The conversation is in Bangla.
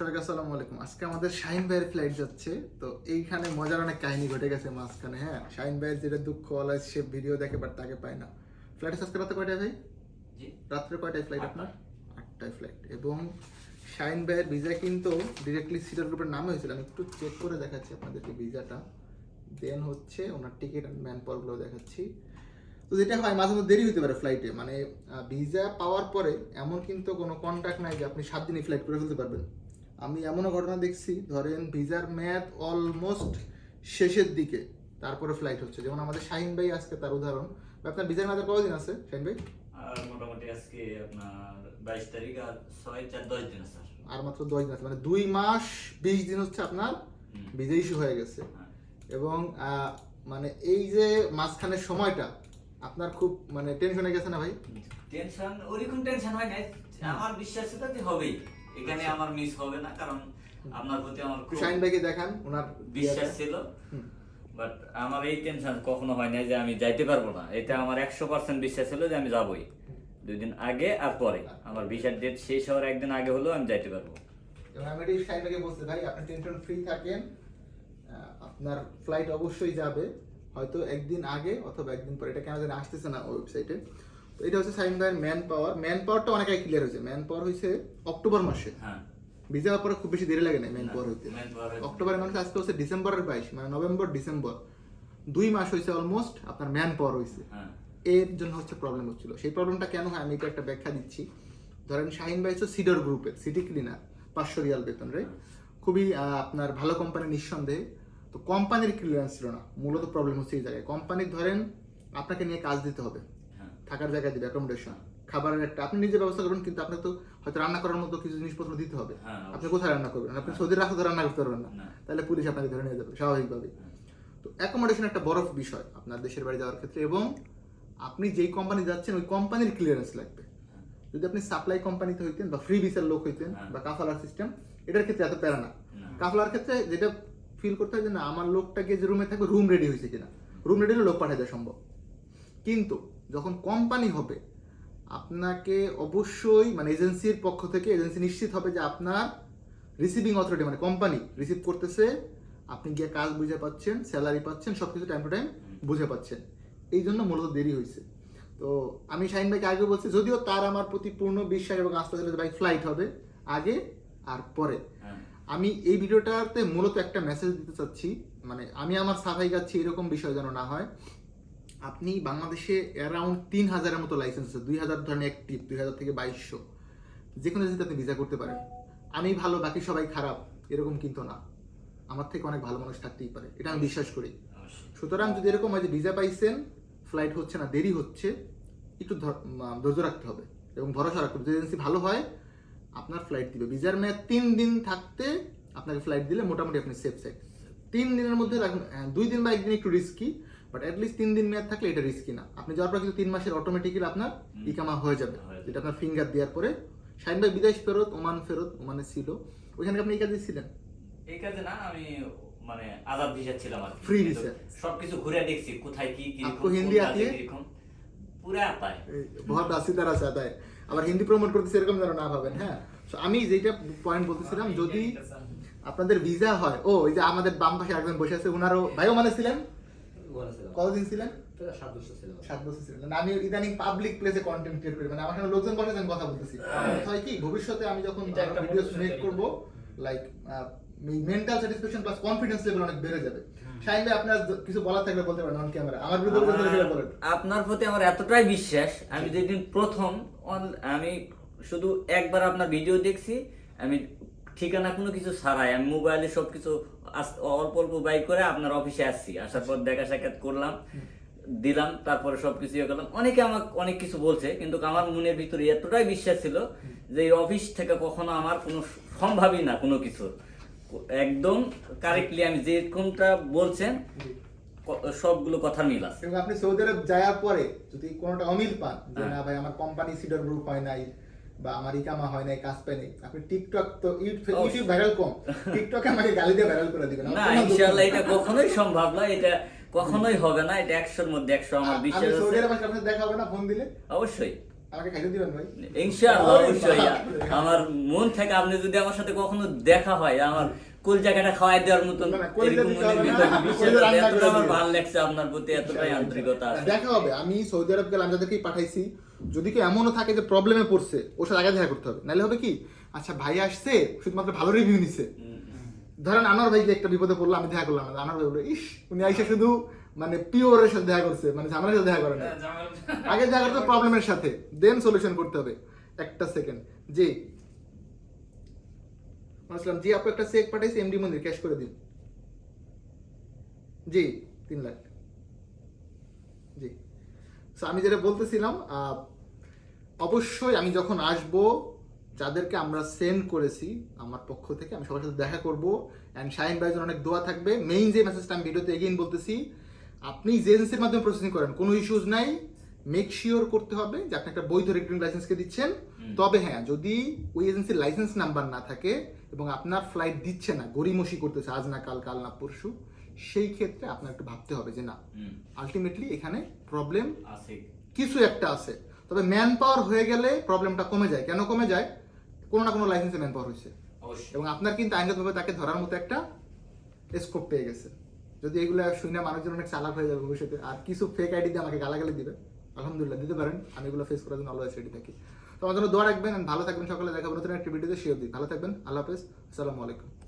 আসসালামু আলাইকুম। আজকে আমাদের শাহিন ভাইয়ের ফ্লাইট যাচ্ছে। তো এইখানে মজার অনেক কাহিনী ঘটে গেছে মাঝখানে হ্যাঁ? শাহিন ভাইয়ের যেটা দুঃখ অলওয়েজ সে ভিডিও দেখে বাট তাকে পায় না। ফ্লাইট আজকে রাতে কয়টায় ভাই? জি। রাত্রে কয়টায় ফ্লাইট আপনার? আটটায় ফ্লাইট এবং শাহিন ভাইয়ের ভিসা কিন্তু ডিরেক্টলি সিটার গ্রুপের নামে হয়েছিল। আমি একটু চেক করে দেখাচ্ছি আপনাদেরকে ভিসাটা দেন হচ্ছে ওনার টিকিট অ্যান্ড ম্যান পাওয়ারগুলো দেখাচ্ছি। তো যেটা হয় মাঝে মধ্যে দেরি হতে পারে ফ্লাইটে মানে ভিসা পাওয়ার পরে এমন কিন্তু কোনো কন্ট্যাক্ট নাই যে আপনি সাত দিনই ফ্লাইট করে ফেলতে পারবেন। আমি এমনও ঘটনা দেখছি ধরেন ভিসার ম্যাথ অলমোস্ট শেষের দিকে তারপরে ফ্লাইট হচ্ছে। যেমন আমাদের শাহিন ভাই আজকে তার উদাহরণ। আপনার ভিসার মেয়াদের কতদিন আছে শাহিন ভাই? মোটামুটি আজকে আপনার বাইশ তারিখ আর ছয় চার দশ দিন স্যার আর মাত্র দশ দিন আছে মানে দুই মাস বিশ দিন হচ্ছে আপনার। ভিসা ইস্যু হয়ে গেছে। হ্যাঁ। এবং মানে এই যে মাঝখানের সময়টা আপনার খুব মানে টেনশনে গেছে না ভাই? টেনশন ওরকম টেনশন হয় না আমার বিশ্বাস হবেই। এখানে আমার মিস হবে না কারণ আপনার প্রতি আমার শাহিন ভাইকে দেখান ওনার বিশ্বাস ছিল। বাট আমার এই টেনশন কখনো হয় না যে আমি যাইতে পারব না। এটা আমার একশো পার্সেন্ট বিশ্বাস ছিল যে আমি যাবোই। দুই দিন আগে আর পরে। আমার ভিসার ডেট শেষ হওয়ার একদিন আগে হলেও আমি যাইতে পারব। এবং আমি এটাই শাহিন ভাইকে বলছি ভাই আপনি টেনশন ফ্রি থাকেন। আপনার ফ্লাইট অবশ্যই যাবে। হয়তো একদিন আগে অথবা একদিন পরে। এটা কেন জানি আসতেছে না ওয়েবসাইটে। তো এটা হচ্ছে সাইন ভাইয়ের ম্যান পাওয়ার ম্যান পাওয়ারটা অনেক আগে ক্লিয়ার হয়েছে। ম্যান পাওয়ার হয়েছে অক্টোবর মাসে। হ্যাঁ। ভিসা হওয়ার পরে খুব বেশি দেরি লাগে না ম্যান পাওয়ার হইতে। অক্টোবরের মানুষ আজকে হচ্ছে ডিসেম্বরের বাইশ মানে নভেম্বর ডিসেম্বর দুই মাস হয়েছে অলমোস্ট আপনার ম্যান পাওয়ার হয়েছে হ্যাঁ। এর জন্য হচ্ছে প্রবলেম হচ্ছিল। সেই প্রবলেমটা কেন হয়? আমি এটা একটা ব্যাখ্যা দিচ্ছি। ধরেন শাহিন ভাই হচ্ছে সিডর গ্রুপের সিটি ক্লিনার পাঁচশো রিয়াল বেতন রাইট খুবই আপনার ভালো কোম্পানি নিঃসন্দেহে। তো কোম্পানির ক্লিয়ারেন্স ছিল না। মূলত প্রবলেম হচ্ছে এই জায়গায়। কোম্পানির ধরেন আপনাকে নিয়ে কাজ দিতে হবে। হ্যাঁ থাকার জায়গা দিবে অ্যাকোমোডেশন খাবারের একটা আপনি নিজে ব্যবস্থা করবেন কিন্তু আপনাকে তো হয়তো রান্না করার মতো কিছু জিনিসপত্র দিতে হবে। হ্যাঁ, আপনি কোথায় রান্না করবেন? আপনি সৌদি রাখতে তো রান্না করতে পারবেন না। তাহলে পুলিশ আপনাকে ধরে নিয়ে যাবে স্বাভাবিকভাবে। তো অ্যাকোমোডেশন একটা বড় বিষয় আপনার দেশের বাড়ি যাওয়ার ক্ষেত্রে এবং আপনি যেই কোম্পানি যাচ্ছেন ওই কোম্পানির ক্লিয়ারেন্স লাগবে। যদি আপনি সাপ্লাই কোম্পানিতে হইতেন বা ফ্রি ভিসার লোক হইতেন হ্যাঁ। বা কাফালার সিস্টেম এটার ক্ষেত্রে এত প্যারা না। কাফলার ক্ষেত্রে যেটা ফিল করতে হয় যে না আমার লোকটাকে যে রুমে থাকবে রুম রেডি হয়েছে কিনা। রুম রেডি হলে লোক পাঠাই দেওয়া সম্ভব। কিন্তু যখন কোম্পানি হবে আপনাকে অবশ্যই মানে এজেন্সির পক্ষ থেকে এজেন্সি নিশ্চিত হবে যে আপনার রিসিভিং অথরিটি মানে কোম্পানি রিসিভ করতেছে আপনি গিয়ে কাজ বুঝে পাচ্ছেন স্যালারি পাচ্ছেন সব কিছু টাইম টু টাইম বুঝে পাচ্ছেন। এই জন্য মূলত দেরি হয়েছে তো আমি শাহিন ভাইকে আগে বলছি যদিও তার আমার প্রতি পূর্ণ বিশ্বাস এবং আস্থা ছিল যে ভাই ফ্লাইট হবে আগে আর পরে। হ্যাঁ। আমি এই ভিডিওটাতে মূলত একটা মেসেজ দিতে চাচ্ছি মানে আমি আমার সাফাই গাচ্ছি এরকম বিষয় যেন না হয়। আপনি বাংলাদেশে অ্যারাউন্ড তিন হাজারের মতো লাইসেন্স আছে। দুই হাজার ধরেন অ্যাক্টিভ দুই হাজার থেকে বাইশশো। যে কোনো দেশে আপনি ভিসা করতে পারেন। আমি ভালো বাকি সবাই খারাপ এরকম কিন্তু না। আমার থেকে অনেক ভালো মানুষ থাকতেই পারে। এটা আমি বিশ্বাস করি। সুতরাং যদি এরকম হয় যে ভিসা পাইছেন ফ্লাইট হচ্ছে না দেরি হচ্ছে একটু ধৈর্য রাখতে হবে এবং ভরসা রাখতে হবে। যদি এজেন্সি ভালো হয় আপনার ফ্লাইট দিবে। ভিসার মেয়াদ তিন দিন থাকতে আপনাকে ফ্লাইট দিলে মোটামুটি আপনি সেফ সাইড তিন দিনের মধ্যে হ্যাঁ, দুই দিন বা একদিন একটু রিস্কি বাট অ্যাটলিস্ট তিন দিন মেয়াদ থাকলে এটা রিস্কি না। আপনি যাওয়ার পর কিন্তু তিন মাসের অটোমেটিক্যালি আপনার ইকামা হয়ে যাবে। যেটা আপনার ফিঙ্গার দেওয়ার পরে শাহিন ভাই বিদেশ ফেরত ওমান ফেরত ওমানে ছিল। ওইখানে আপনি এই কাজে ছিলেন? এই কাজে না আমি মানে আজাদ ভিসা ছিলাম আর ফ্রি ভিসা সবকিছু ঘুরে দেখছি কোথায় কি কি হিন্দি বহুত আবার হিন্দি প্রমোট করতেছে এরকম যেন না ভাবেন হ্যাঁ? আমি যেটা পয়েন্ট বলতেছিলাম যদি আপনাদের ভিসা হয় ও এই যে আমাদের বাম পাশে একজন বসে আছে ওনারও ভাইও মানে ছিলেন? কতদিন ছিলেন? সাত বছর ছিলেন। না, আমি ইদানিং পাবলিক প্লেসে কন্টেন্ট ক্রিয়েট করি। মানে আমার সাথে লোকজন কথা বলতেছি। হয়। কি ভবিষ্যতে আমি যখন ভিডিও মেক করব like mental satisfaction plus confidence level অনেক বেড়ে যাবে। শাহিন ভাই আপনার কিছু বলার থাকলে বলতে পারেন অন ক্যামেরা আমার বিরুদ্ধে বলেন। আপনার প্রতি আমার এতটাই বিশ্বাস আমি যেদিন প্রথম আমি শুধু একবার আপনার ভিডিও দেখছি আমি ঠিকানা কোনো কিছু ছাড়াই আমি মোবাইলে সবকিছু আস- অল্প অল্প বাইক করে আপনার অফিসে আসছি। আসার পর দেখা সাক্ষাৎ করলাম দিলাম তারপরে সবকিছু ইয়ে করলাম। অনেকে আমাকে অনেক কিছু বলছে কিন্তু আমার মনের ভিতরে এতটাই বিশ্বাস ছিল যে এই অফিস থেকে কখনো আমার কোনো সম্ভাবই না কোনো কিছু। একদম কারেক্টলি আমি যে কোনটা বলছেন সবগুলো কথা মিল আছে। আপনি সৌদি আরব যাওয়ার পরে যদি কোনোটা অমিল পান যে হ্যাঁ। না ভাই আমার কোম্পানি সিডার গ্রুপ হয় নাই বা আমার ইকামা হয় নাই কাজ পাই নাই আপনি টিকটক তো ইউটিউব ভাইরাল কম। টিকটকে আমাকে গালি দিয়ে ভাইরাল করে দিবেন না ইনশাআল্লাহ এটা কখনোই সম্ভব না এটা কখনোই হবে না এটা একশোর মধ্যে একশো আমার বিশ্বাস সৌদি আছে আসলে আপনার দেখা হবে না ফোন দিলে? অবশ্যই। আমাকে খাইতে দিবেন ভাই। ইনশাআল্লাহ অবশ্যই। আমার মন থেকে আপনি যদি আমার সাথে কখনো দেখা হয় আমার কোল জায়গাটা খাওয়াই দেওয়ার মতন আমার ভালো লাগছে আপনার প্রতি এতটাই আন্তরিকতা দেখা হবে। আমি সৌদি আরব গেলে আমি যাদেরকেই পাঠাইছি। যদি কেউ এমনও থাকে যে প্রবলেমে পড়ছে ওর সাথে আগে দেখা করতে হবে। নাহলে হবে কি? আচ্ছা ভাই আসছে শুধুমাত্র ভালো রিভিউ নিছে। ধরেন আনোয়ার যে একটা বিপদে পড়ল আমি দেখা করলাম আনোয়ার ভাই বলল ইস উনি আইসা শুধু মানে পিওরের সাথে দেখা করছে মানে ঝামেলার সাথে দেখা করে না আগে দেখা করতে প্রবলেমের সাথে দেন সলিউশন করতে হবে। একটা সেকেন্ড জি। আসলাম জি আপু একটা চেক পাঠাইছি এমডি মন্দির ক্যাশ করে দিন। জি, তিন লাখ। জি। সো আমি যেটা বলতেছিলাম অবশ্যই আমি যখন আসব, যাদেরকে আমরা সেন্ড করেছি, আমার পক্ষ থেকে আমি সবার সাথে দেখা করব। অ্যান্ড শাহিন ভাইজন অনেক দোয়া থাকবে। মেইন যে মেসেজটা আমি ভিডিওতে এগেইন বলতেছি, আপনি যে এজেন্সির মাধ্যমে প্রসেসিং করেন, কোনো ইস্যুজ নাই। মেক শিওর করতে হবে যে আপনি একটা বৈধ রেক্রুটিং লাইসেন্সকে দিচ্ছেন। তবে হ্যাঁ যদি ওই এজেন্সির লাইসেন্স নাম্বার না থাকে এবং আপনার ফ্লাইট দিচ্ছে না গড়িমসি করতেছে আজ না কাল কাল না পরশু সেই ক্ষেত্রে আপনার একটু ভাবতে হবে যে না আলটিমেটলি এখানে প্রবলেম আছে। কিছু একটা আছে। তবে ম্যান পাওয়ার হয়ে গেলে প্রবলেমটা কমে যায়। কেন কমে যায়? কোনো না কোনো লাইসেন্সে ম্যান পাওয়ার হয়েছে এবং আপনার কিন্তু আইনগতভাবে তাকে ধরার মতো একটা স্কোপ পেয়ে গেছে। যদি এগুলো শুনে মানুষজন অনেক চালাক হয়ে যাবে ভবিষ্যতে আর কিছু ফেক আইডি দিয়ে আমাকে গালাগালি দিবে? আলহামদুলিল্লাহ, দিতে পারেন। আমি এগুলো ফেস করার জন্য অলওয়েজ রেডি থাকি। তো আমার জন্য দোয়া রাখবেন, ভালো থাকবেন সকালে। দেখাবো নতুন একটি ভিডিওতে শিওর দিই ভালো থাকবেন, আল্লাহ হাফেজ। আসসালামু আলাইকুম।